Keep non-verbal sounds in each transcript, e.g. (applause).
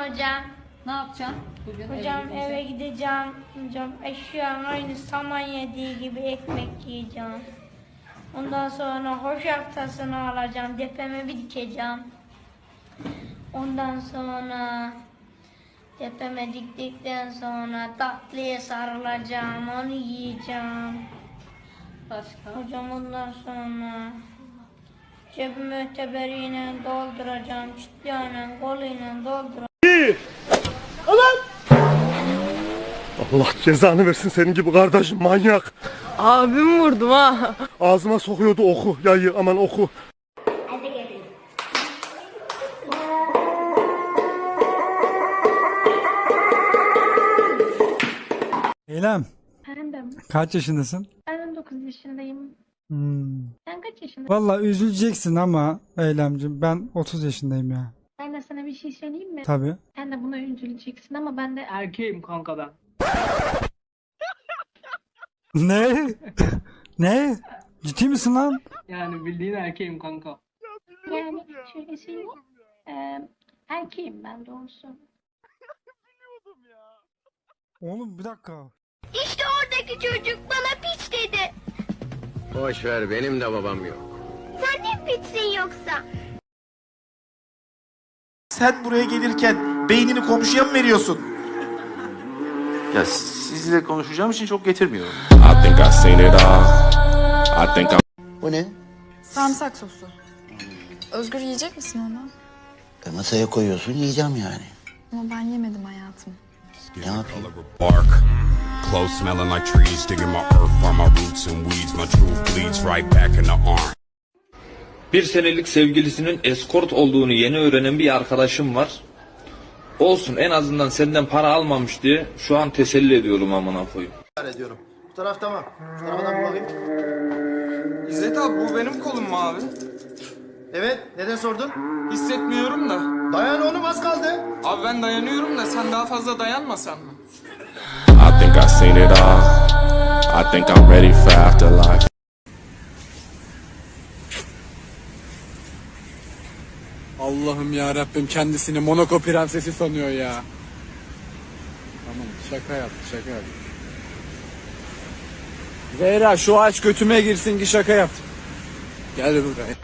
hocam. Ne yapacaksın? Bugün Hocam gidince? eve gideceğim. Hocam eşyanın aynı saman yediği gibi ekmek yiyeceğim. Ondan sonra hoşaf tasını alacağım. Depeme bir dikeceğim. Ondan sonra tepeme diktikten sonra tatlıya sarılacağım. Onu yiyeceğim. Başka? Hocam ondan sonra cebimi öteberiyle dolduracağım. Çıtlayla koluyla dolduracağım. Allah cezanı versin senin gibi kardeşim manyak. Abimi vurdum ha. Ağzıma sokuyordu oku yayı aman oku. Eylem, Efendim, kaç yaşındasın? ben 19 yaşındayım. Hmm. Sen kaç yaşındasın? Valla üzüleceksin ama Eylemcim ben 30 yaşındayım ya. Ben de sana bir şey söyleyeyim mi? Tabii. Üzüleceksin ama ben de Erkeğim kanka ben. Ne? ne? Ciddi misin lan? Yani bildiğin erkeğim kanka. yani şöyle söyleyeyim. Ee, erkeğim ben doğrusu. Oğlum bir dakika. İşte oradaki çocuk bana piç dedi. Boş ver benim de babam yok. Sen de piçsin yoksa? Sen buraya gelirken beynini komşuya mı veriyorsun? Ya sizle konuşacağım için çok getirmiyorum. I think I seen it all. I think I'm Bu ne? Sarımsak sosu. Özgür yiyecek misin onu? E, masaya koyuyorsun yiyeceğim yani. Ama ben yemedim hayatım. Ne yapayım? Close smelling like trees, digging my earth, find my roots and weeds. My truth bleeds right back in the arm. Bir senelik sevgilisinin eskort olduğunu yeni öğrenen bir arkadaşım var. Olsun en azından senden para almamış diye şu an teselli ediyorum amına koyayım. ediyorum. Bu taraf tamam. Şu tarafa da bakayım. İzzet abi bu benim kolum mu abi? Evet. Neden sordun? Hissetmiyorum da. Dayan oğlum az kaldı. Abi ben dayanıyorum da sen daha fazla dayanmasan mı? I think I seen it all. I think I'm ready for afterlife. Allah'ım ya Rabbim kendisini Monaco prensesi sanıyor ya. Tamam şaka yaptı şaka yaptı. Zehra şu aç götüme girsin ki şaka yaptı. Gel buraya.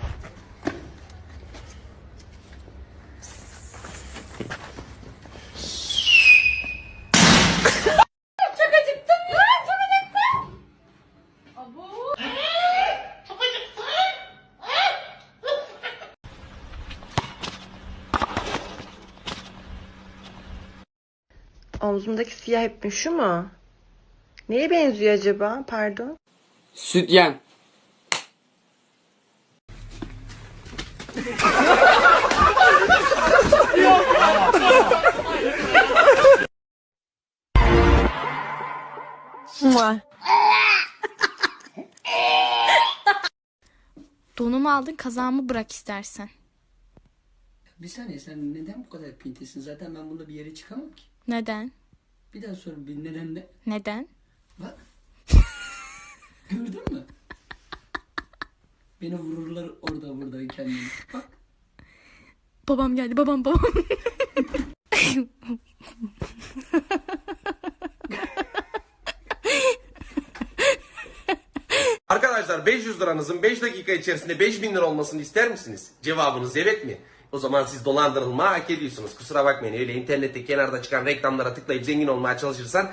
Omzumdaki siyah ip mi şu mu? Neye benziyor acaba? Pardon. Sütyen. Donumu aldın kazağımı bırak istersen. Bir saniye sen neden bu kadar pintisin? Zaten ben bunda bir yere çıkamam ki. Neden? Bir daha sorun bir neden ne? Neden? Bak. (laughs) Gördün mü? Beni vururlar orada burada kendini. Bak. Babam geldi babam babam. Arkadaşlar 500 liranızın 5 dakika içerisinde 5000 lira olmasını ister misiniz? Cevabınız evet mi? O zaman siz dolandırılma hak ediyorsunuz. Kusura bakmayın öyle internette kenarda çıkan reklamlara tıklayıp zengin olmaya çalışırsan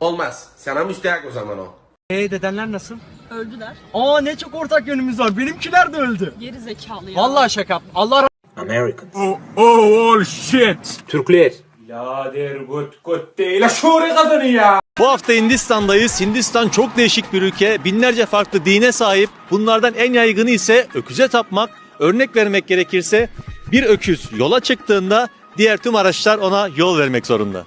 olmaz. Sana müstehak o zaman o. Ee dedenler nasıl? Öldüler. Aa ne çok ortak yönümüz var. Benimkiler de öldü. Geri zekalı ya. Vallahi şaka. Allah American. Oh, oh, oh shit. Türkler. Birader gut gut değil. Şuure kadını ya. Bu hafta Hindistan'dayız. Hindistan çok değişik bir ülke. Binlerce farklı dine sahip. Bunlardan en yaygını ise öküze tapmak. Örnek vermek gerekirse bir öküz yola çıktığında diğer tüm araçlar ona yol vermek zorunda.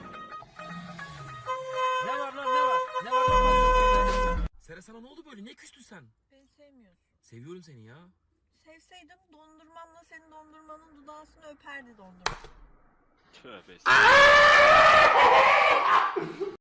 Ne var lan ne var? Ne var lan? Sera sana ne oldu böyle? Niye küstün sen? Beni sevmiyorsun. Seviyorum seni ya. Sevseydim dondurmamla senin dondurmanın dudağısını öperdi dondurma. Bıktım!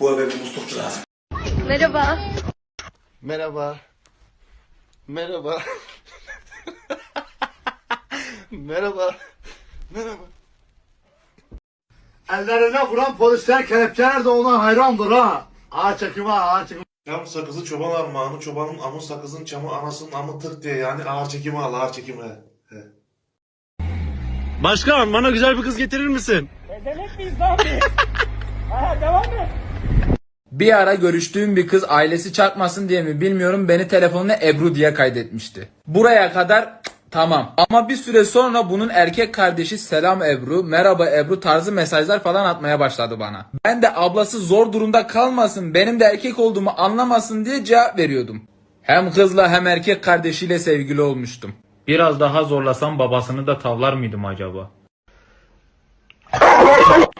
Bu eve bir muslukçu lazım. Merhaba. Merhaba. Merhaba. Merhaba. Merhaba. Ellerine vuran polisler kelepçeler de ona hayrandır ha. Ağa çekimi ağa çekimi. Çam sakızı çoban armağanı, çobanın amı sakızın çamı anasının amı tık diye yani ağır çekimi al ağır çekimi. He. Başkan bana güzel bir kız getirir misin? (laughs) Bir ara görüştüğüm bir kız ailesi çarpmasın diye mi bilmiyorum beni telefonuna Ebru diye kaydetmişti. Buraya kadar tamam. Ama bir süre sonra bunun erkek kardeşi selam Ebru, merhaba Ebru tarzı mesajlar falan atmaya başladı bana. Ben de ablası zor durumda kalmasın, benim de erkek olduğumu anlamasın diye cevap veriyordum. Hem kızla hem erkek kardeşiyle sevgili olmuştum. Biraz daha zorlasam babasını da tavlar mıydım acaba? (laughs)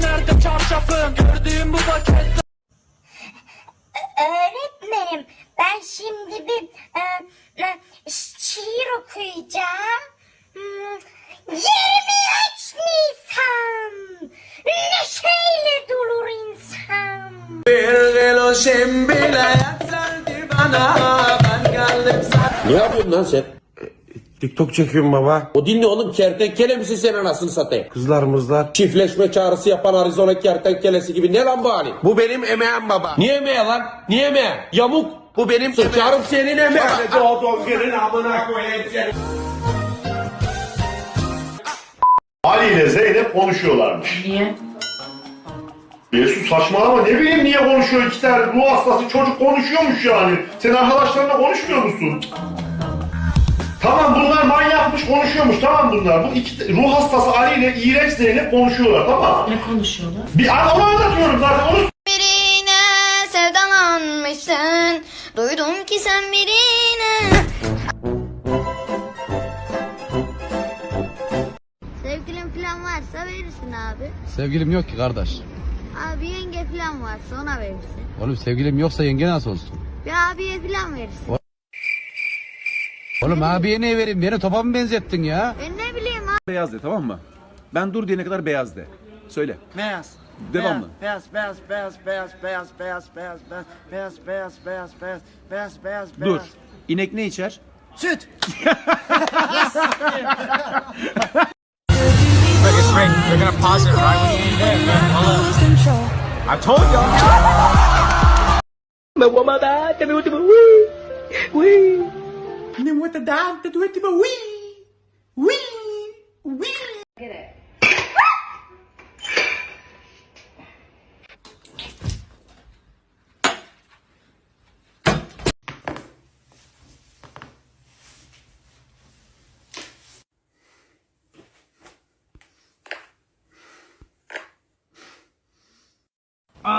nerede çarşafın? Gördüğüm bu paket Öğretmenim ben şimdi bir e, e, şiir okuyacağım. Hmm, 23 Nisan neşeyle dolur insan. Bir gelo şimbile yeterdi bana ben geldim sen. Ne yapıyorsun lan sen? TikTok çekiyorum baba. O dinle oğlum kertenkele misin sen anasını satayım? Kızlar mızlar. Çiftleşme çağrısı yapan Arizona kertenkelesi gibi ne lan bu halin? Bu benim emeğim baba. Niye emeği lan? Niye emeği? Yamuk. Bu benim sıçarım senin emeğin. Doğduğum gelin amına koyayım seni. Ali ile Zeynep konuşuyorlarmış. Niye? Mesut saçmalama ne bileyim niye konuşuyor iki tane ruh hastası çocuk konuşuyormuş yani. Sen arkadaşlarınla konuşmuyor musun? Tamam bunlar manyakmış konuşuyormuş tamam bunlar. Bu iki ruh hastası Ali ile iğrenç Zeynep konuşuyorlar tamam Ne konuşuyorlar? Bir onu anlatıyorum zaten onu Birine sevdalanmışsın. Duydum ki sen birine. Sevgilin falan varsa verirsin abi. Sevgilim yok ki kardeş. Abi yenge falan varsa ona verirsin. Oğlum sevgilim yoksa yenge nasıl olsun? Bir abiye falan verirsin. Oğlum abiye ne vereyim? Beni topa mı benzettin ya? Ben ne bileyim abi. Beyaz de tamam mı? Ben dur diyene kadar beyaz de. Söyle. Beyaz. Devamlı. Beyaz, beyaz, beyaz, beyaz, beyaz, beyaz, beyaz, beyaz, beyaz, beyaz, beyaz, beyaz, beyaz, beyaz, Dur. İnek ne içer? Süt. من وتدعى أن تدوي تبقى وي وي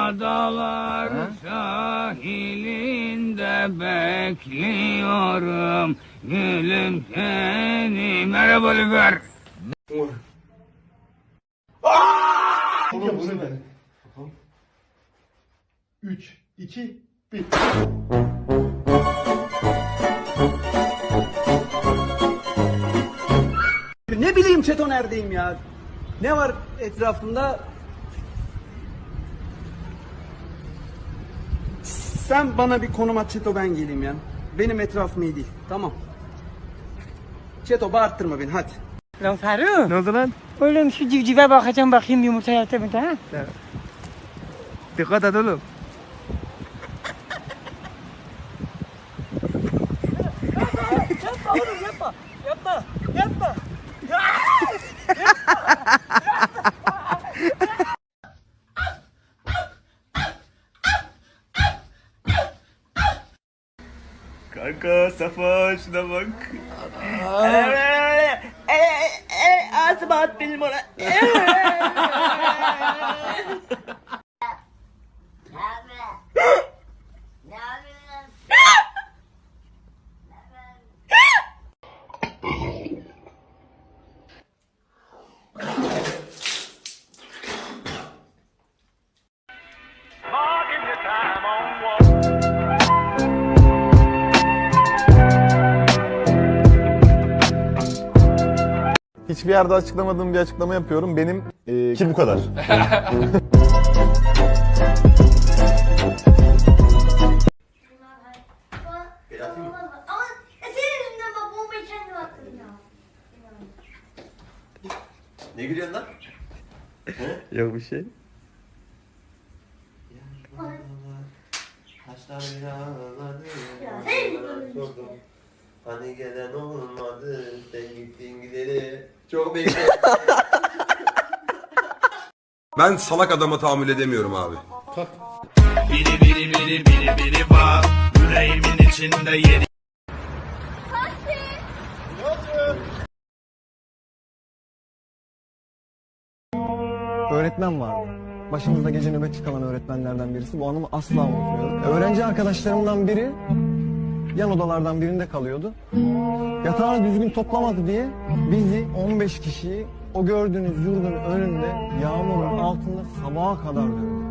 Adalar sahilinde bekliyorum. Gülüm seni. Merhaba Lüfer. Bu ne be? 3, 2, 1. Ne bileyim Çeto neredeyim ya? Ne var etrafında? Sen bana bir konum at Çeto ben geleyim ya. Benim etrafım iyi değil. Tamam. Çeto bağırttırma beni hadi. Lan Faruk. Ne oldu lan? Oğlum şu civcive bakacağım bakayım yumurta yaptı mı ha? Dikkat et oğlum. yapma oğlum yapma. Yapma. Yapma. Kanka Safa şuna bak. Ağzıma at benim ona. (laughs) hiçbir yerde açıklamadığım bir açıklama yapıyorum. Benim e, Ki bu kadar. Ya. Ne gülüyorsun lan? Yok bir şey. Ya sen mi Hani gelen olmadı, sen gittin gideri. Çok bekle. (laughs) Ben salak adama tahammül edemiyorum abi. Biri biri biri biri biri var Yüreğimin içinde yeri Öğretmen vardı. Başımızda gece nöbetçi kalan öğretmenlerden birisi. Bu anımı asla unutmuyorum. Öğrenci arkadaşlarımdan biri yan odalardan birinde kalıyordu. Yatağını düzgün toplamadı diye bizi 15 kişiyi o gördüğünüz yurdun önünde yağmurun altında sabaha kadar dövdü.